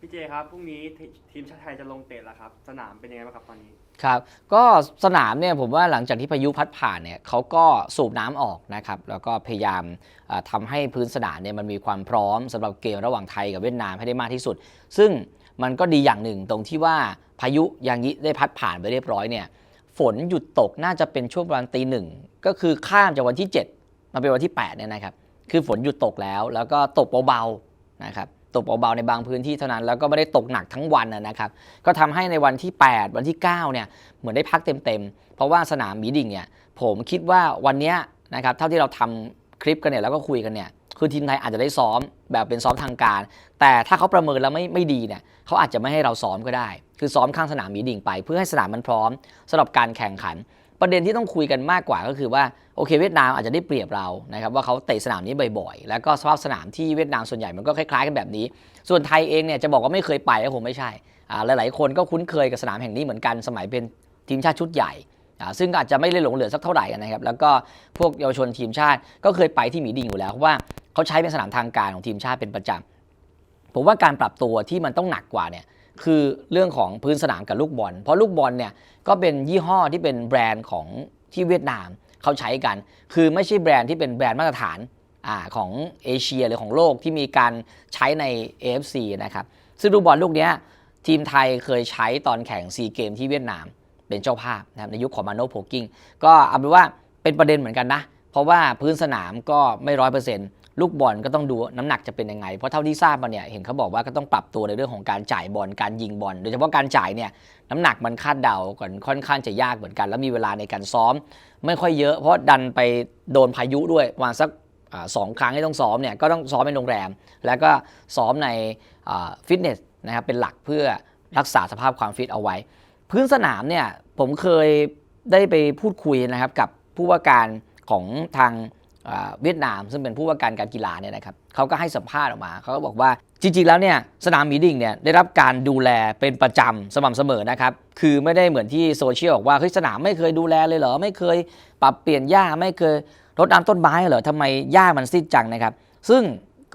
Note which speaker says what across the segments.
Speaker 1: พี่เจครับพรุ่งนี้ทีทีมชาติไทยจะลงเตะแล้วครับ สนามเป็นยังไงบ้างครับตอนนี้
Speaker 2: ครับก็สนามเนี่ยผมว่าหลังจากที่พายุพัดผ่านเนี่ยเขาก็สูบน้ำออกนะครับแล้วก็พยายามเอ่อทำให้พื้นสนามเนี่ยมันมีความพร้อมสำหรับเกมระหว่างไทยกับเวียดนามให้ได้มากที่สุด ซึ่งมันก็ดีอย่างหนึ่งตรงที่ว่าพายุยางยิได้พัดผ่านไปเรียบร้อยเนี่ยฝนหยุดตกน่าจะเป็นช่วงประมาณตีหนึ่งก็คือข้ามจากวันที่ 7 มาเป็นวันที่8เนี่ยนะครับคือฝนหยุดตกแล้ว แล้วก็ตกเบาๆนะครับ ตกเบาๆในบางพื้นที่เท่านั้น แล้วก็ไม่ได้ตกหนักทั้งวันนะครับ ก็ทำให้ในวันที่ 8 วันที่9เนี่ยเหมือนได้พักเต็มๆ เพราะว่าสนามมีดิ่งเนี่ยผมคิดว่าวันนี้นะครับเท่าที่เราทำคลิปกันเนี่ยแล้วก็คุยกันเนี่ยคือทีมไทยอาจจะได้ซ้อมแบบเป็นซ้อมทางการ แต่ถ้าเขาประเมินแล้วไม่ไม่ดีเนี่ยเขาอาจจะไม่ให้เราซ้อมก็ได้ คือซ้อมข้างสนามมีดิ่งไป เพื่อให้สนามมันพร้อมสำหรับการแข่งขัน ประเด็นที่ต้องคุยกันมากกว่าก็คือว่าโอเคเวียดนามอาจจะได้เปรียบเรานะครับว่าเขาเตะสนามนี้บ่อยๆ แล้วก็สภาพสนามที่เวียดนามส่วนใหญ่มันก็คล้ายๆกันแบบนี้ ส่วนไทยเองเนี่ยจะบอกว่าไม่เคยไปก็คงไม่ใช่อ่าหลายๆคนก็คุ้นเคยกับสนามแห่งนี้เหมือนกันสมัยเป็นทีมชาติชุดใหญ่อ่าซึ่งอาจจะไม่ได้หลงเหลือสักเท่าไหร่นะครับแล้วก็พวกเยาวชนทีมชาติก็เคยไปที่หมีดิงอยู่แล้วเพราะว่าเขาใช้เป็นสนามทางการของทีมชาติเป็นประจำผมว่าการปรับตัวที่มันต้องหนักกว่าเนี่ย คือเรื่องของพื้นสนามกับลูกบอล เพราะลูกบอลเนี่ยก็เป็นยี่ห้อที่เป็นแบรนด์ของที่เวียดนามเขาใช้กัน คือไม่ใช่แบรนด์ที่เป็นแบรนด์มาตรฐานอของเอเชียหรือของโลกที่มีการใช้ใน AFC นะครับ ซึ่งลูกบอลลูกนี้ทีมไทยเคยใช้ตอนแข่งซีเกมที่เวียดนามเป็นเจ้าภาพนะครับในยุคของมาโนโพกิ้งก็เอาเป็นว่าเป็นประเด็นเหมือนกันนะ เพราะว่าพื้นสนามก็ไม่ร้อยเปอร์เซ็นต์ ลูกบอลก็ต้องดูน้ำหนักจะเป็นยังไง เพราะเท่าที่ทราบมาเนี่ยเห็นเขาบอกว่าก็ต้องปรับตัวในเรื่องของการจ่ายบอลการยิงบอลโดยเฉพาะการจ่ายเนี่ยน้ำหนักมันคาดเดาก่อนค่อนข้างจะยากเหมือนกัน แล้วมีเวลาในการซ้อม ไม่ค่อยเยอะ เพราะดันไปโดนพายุด้วยวันสักสองครั้งที่ต้องซ้อมเนี่ยก็ต้องซ้อมในโรงแรม แล้วก็ซ้อมในฟิตเนสนะครับเป็นหลักเพื่อรักษาสภาพความฟิตเอาไว้ พื้นสนามเนี่ยผมเคยได้ไปพูดคุยนะครับกับผู้ว่าการของทาง เวียดนามซึ่งเป็นผู้ว่าการการกีฬาเนี่ยนะครับเขาก็ให้สัมภาษณ์ออกมาเขาก็บอกว่าจริง ๆ แล้วเนี่ยสนามมีดิ่งเนี่ยได้รับการดูแลเป็นประจำสม่ำเสมอนะครับคือไม่ได้เหมือนที่โซเชียลบอกว่าเฮ้ยสนามไม่เคยดูแลเลยเหรอไม่เคยปรับเปลี่ยนหญ้าไม่เคยรดน้ำต้นไม้เหรอทำไมหญ้ามันซีดจังนะครับ ซึ่ง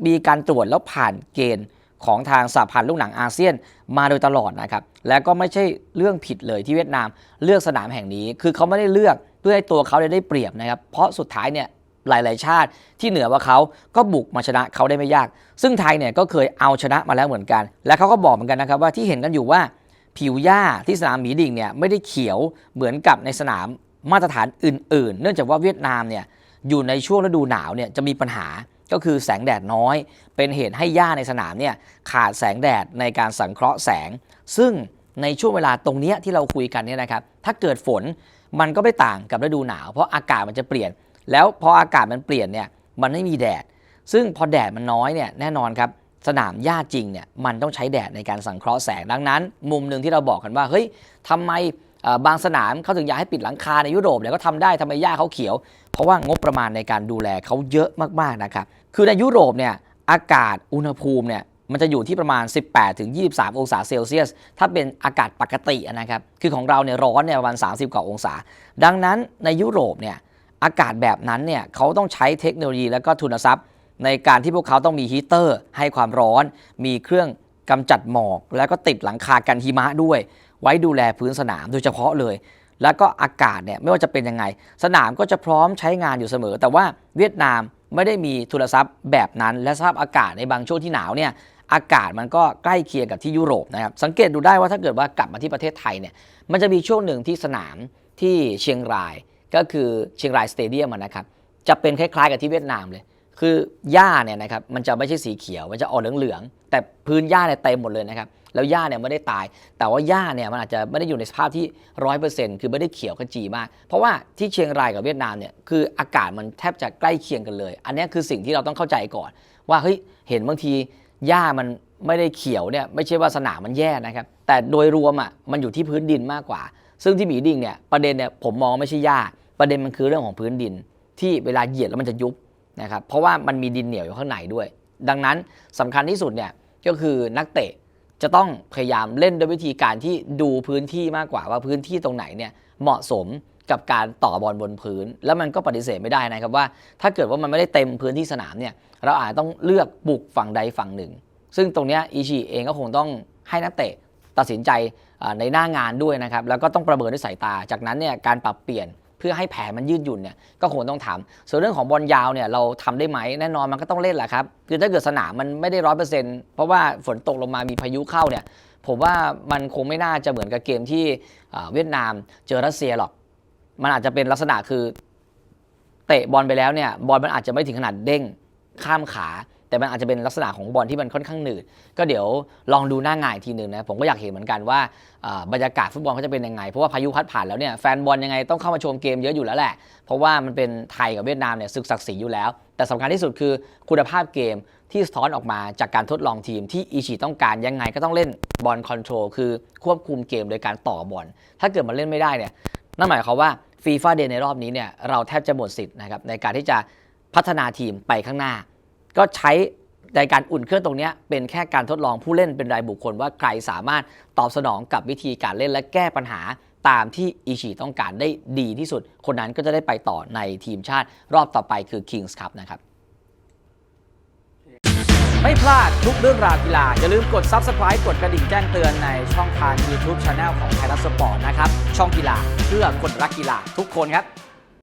Speaker 2: มีการตรวจแล้วผ่านเกณฑ์ของทางสหพันธ์ลูกหนังอาเซียนมาโดยตลอดนะครับแล้วก็ไม่ใช่เรื่องผิดเลยที่เวียดนามเลือกสนามแห่งนี้ คือเขาไม่ได้เลือกเพื่อให้ตัวเขาได้เปรียบนะครับเพราะสุดท้ายเนี่ย หลาย ๆ ชาติที่เหนือกว่าเขาก็บุกมาชนะเขาได้ไม่ยาก ซึ่งไทยเนี่ยก็เคยเอาชนะมาแล้วเหมือนกัน และเขาก็บอกเหมือนกันนะครับว่าที่เห็นกันอยู่ว่าผิวหญ้าที่สนามหมีดิ่งเนี่ยไม่ได้เขียวเหมือนกับในสนามมาตรฐานอื่น ๆ เนื่องจากว่าเวียดนามเนี่ยอยู่ในช่วงฤดูหนาวเนี่ยจะมีปัญหาก็คือแสงแดดน้อย เป็นเหตุให้หญ้าในสนามเนี่ยขาดแสงแดดในการสังเคราะห์แสง ซึ่งในช่วงเวลาตรงนี้ที่เราคุยกันเนี่ยนะครับถ้าเกิดฝนมันก็ไม่ต่างกับฤดูหนาว เพราะอากาศมันจะเปลี่ยน แล้วพออากาศมันเปลี่ยนเนี่ยมันไม่มีแดด ซึ่งพอแดดมันน้อยเนี่ยแน่นอนครับสนามหญ้าจริงเนี่ยมันต้องใช้แดดในการสังเคราะห์แสงดังนั้น มุมหนึ่งที่เราบอกกันว่าเฮ้ยทำไมบางสนามเขาถึงอยากให้ปิดหลังคาในยุโรปเนี่ยก็ทำได้ทำไมหญ้าเขาเขียว เพราะว่างบประมาณในการดูแลเขาเยอะมากๆนะครับคือในยุโรปเนี่ยอากาศอุณหภูมิเนี่ยมันจะอยู่ที่ประมาณ 18ถึง23 องศาเซลเซียส ถ้าเป็นอากาศปกตินะครับ คือของเราเนี่ยร้อนเนี่ยประมาณ 30 กว่าองศา ดังนั้นในยุโรปเนี่ย อากาศแบบนั้นเนี่ยเขาต้องใช้เทคโนโลยีและก็ทุนทรัพย์ ในการที่พวกเขาต้องมีฮีเตอร์ ให้ความร้อน มีเครื่องกำจัดหมอก แล้วก็ติดหลังคากันหิมะด้วย ไว้ดูแลพื้นสนามโดยเฉพาะเลย แล้วก็อากาศเนี่ยไม่ว่าจะเป็นยังไง สนามก็จะพร้อมใช้งานอยู่เสมอ แต่ว่าเวียดนามไม่ได้มีทุนทรัพย์แบบนั้น และสภาพอากาศในบางช่วงที่หนาวเนี่ยอากาศมันก็ใกล้เคียงกับที่ยุโรปนะครับสังเกตดูได้ว่าถ้าเกิดว่ากลับมาที่ประเทศไทยเนี่ยมันจะมีช่วงหนึ่งที่สนามที่เชียงราย ก็คือเชียงรายสเตเดียมนะครับจะเป็นคล้ายๆกับที่เวียดนามเลย คือหญ้าเนี่ยนะครับมันจะไม่ใช่สีเขียวมันจะออกเหลืองๆแต่พื้นหญ้าเนี่ยเต็มหมดเลยนะครับแล้วหญ้าเนี่ยไม่ได้ตาย แต่ว่าหญ้าเนี่ยมันอาจจะไม่ได้อยู่ในสภาพที่ร้อยเปอร์เซ็นต์คือไม่ได้เขียวขจีมาก เพราะว่าที่เชียงรายกับเวียดนามเนี่ยคืออากาศมันแทบจะใกล้เคียงกันเลย อันนี้คือสิ่งที่เราต้องเข้าใจก่อน ว่าเฮ้ยเห็นบางทีหญ้ามันไม่ได้เขียวเนี่ยไม่ใช่ว่าสนามมันแย่นะครับ แต่โดยรวมอะมันอยู่ที่พื้นดินมากกว่า ซึ่งที่หมีดิ่งเนี่ยประเด็นเนี่ยผมมองไม่ใช่หญ้า ประเด็นมันคือเรื่องของพื้นดิน ที่เวลาเหยียดแล้วมันจะยุบนะครับเพราะว่ามันมีดินเหนียวอยู่ข้างในด้วย ดังนั้นสำคัญที่สุดเนี่ยก็คือนักเตะจะต้องพยายามเล่นด้วยวิธีการที่ดูพื้นที่มากกว่าว่าพื้นที่ตรงไหนเนี่ยเหมาะสมกับการต่อบอลบนพื้น แล้วมันก็ปฏิเสธไม่ได้นะครับว่า ถ้าเกิดว่ามันไม่ได้เต็มพื้นที่สนามเนี่ยเราอาจจะต้องเลือกบุกฝั่งใดฝั่งหนึ่ง ซึ่งตรงนี้อิชิเองก็คงต้องให้นักเตะตัดสินใจในหน้างานด้วยนะครับแล้วก็ต้องประเมินด้วยสายตา จากนั้นเนี่ยการปรับเปลี่ยน พื่อให้แผนมันยืดหยุ่นเนี่ยก็คงต้องทำส่วนเรื่องของบอลยาวเนี่ยเราทำได้ไหมแน่นอนมันก็ต้องเล่นแหละครับคือถ้าเกิดสนามมันไม่ได้ร้อยเปอร์เซ็นต์เพราะว่าฝนตกลงมามีพายุเข้าเนี่ยผมว่ามันคงไม่น่าจะเหมือนกับเกมที่เวียดนามเจอรัสเซียหรอก มันอาจจะเป็นลักษณะคือเตะบอลไปแล้วเนี่ยบอลมันอาจจะไม่ถึงขนาดเด้งข้ามขา แต่มันอาจจะเป็นลักษณะของบอลที่มันค่อนข้างหนืด ก็เดี๋ยวลองดูหน้างานทีหนึ่งนะผมก็อยากเห็นเหมือนกันว่าบรรยากาศฟุตบอลเขาจะเป็นยังไง เพราะว่าพายุพัดผ่านแล้วเนี่ยแฟนบอลยังไงต้องเข้ามาชมเกมเยอะอยู่แล้วแหละ เพราะว่ามันเป็นไทยกับเวียดนามเนี่ยศึกศักดิ์ศรีอยู่แล้ว แต่สำคัญที่สุดคือคุณภาพเกมที่สะท้อนออกมาจากการทดลองทีมที่อิชิต้องการยังไงก็ต้องเล่นบอลคอนโทรลคือควบคุมเกมโดยการต่อบอลถ้าเกิดมันเล่นไม่ได้เนี่ยนั่นหมายความว่าฟีฟ่าเดย์ในรอบนี้เนี่ยเราแทบจะหมดสิทธิ์นะครับในการที่จะพัฒนาทีมไปข้างหน้า ก็ใช้ในการอุ่นเครื่องตรงนี้เป็นแค่การทดลองผู้เล่นเป็นรายบุคคลว่าใครสามารถตอบสนองกับวิธีการเล่นและแก้ปัญหาตามที่อิชิต้องการได้ดีที่สุด คนนั้นก็จะได้ไปต่อในทีมชาติรอบต่อไปคือ Kings Cup นะครับ ไม่พลาดทุกเรื่องราวกีฬา อย่าลืมกด Subscribe กดกระดิ่งแจ้งเตือนในช่องทาง YouTube Channel ของไทยรัฐสปอร์ตนะครับ ช่องกีฬาเพื่อคนรักกีฬาทุกคนครับ